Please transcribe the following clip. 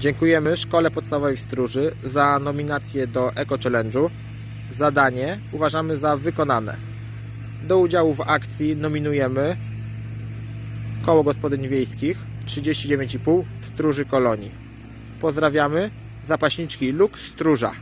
Dziękujemy Szkole Podstawowej w Stróży za nominację do Eco Challenge'u. Zadanie uważamy za wykonane. Do udziału w akcji nominujemy Koło Gospodyń Wiejskich 39,5 w Stróży Kolonii. Pozdrawiamy zapaśniczki Lux Stróża.